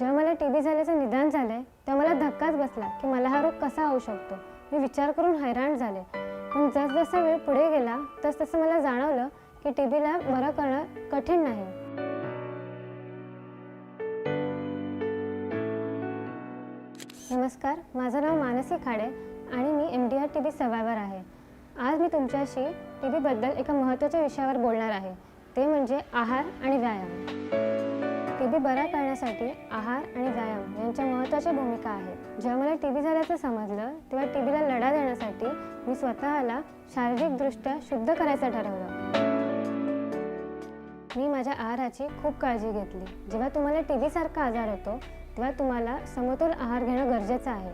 जेव्हा मला टी बी झाल्याचं निदान झालंय तेव्हा मला धक्काच बसला की मला हा रोग कसा होऊ शकतो? मी विचार करून हैराण झाले. पण जसजसा वेळ पुढे गेला तस तसं मला जाणवलं की टी बीला बरं करणं कठीण नाही. नमस्कार माझं नाव मानसी खाडे आणि मी M D R T B survivor आहे. आज मी तुमच्याशी टी बीबद्दल एका महत्त्वाच्या विषयावर बोलणार आहे. ते म्हणजे आहार आणि व्यायाम. टी बी बरा करण्यासाठी आहार आणि व्यायाम यांच्या महत्त्वाच्या भूमिका आहेत जेव्हा मला टी बी झाल्याचं समजलं तेव्हा टी बीला लढा देण्यासाठी मी स्वतःला शारीरिकदृष्ट्या शुद्ध करायचं ठरवलं. मी माझ्या आहाराची खूप काळजी घेतली. जेव्हा तुम्हाला टी बीसारखा आजार होतो तेव्हा तुम्हाला समतोल आहार घेणं गरजेचं आहे.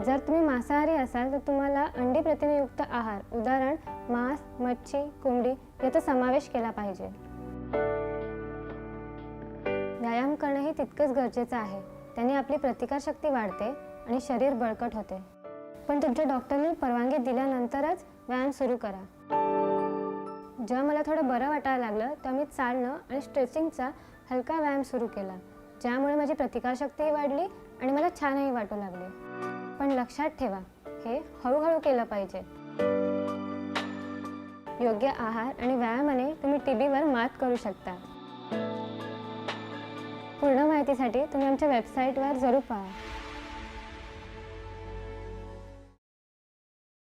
जर तुम्ही मांसाहारी असाल तर तुम्हाला अंडी प्रथिनयुक्त आहार उदाहरण मांस मच्छी कोंबडी याचा समावेश केला पाहिजे. व्यायाम करणं हे तितकंच गरजेचं आहे. त्याने आपली प्रतिकारशक्ती वाढते आणि शरीर बळकट होते. पण तुमच्या डॉक्टरने परवानगी दिल्यानंतरच व्यायाम सुरू करा. जेव्हा मला थोडं बरं वाटायला लागलं तेव्हा मी चालणं आणि स्ट्रेचिंगचा हलका व्यायाम सुरू केला. ज्यामुळे माझी प्रतिकारशक्तीही वाढली आणि मला छानही वाटू लागले. पण लक्षात ठेवा हे हळूहळू केलं पाहिजे. योग्य आहार आणि व्यायामाने तुम्ही टी बीवर मात करू शकता. पूर्ण माहितीसाठी तुम्ही आमच्या वेबसाईटवर जरूर पहा.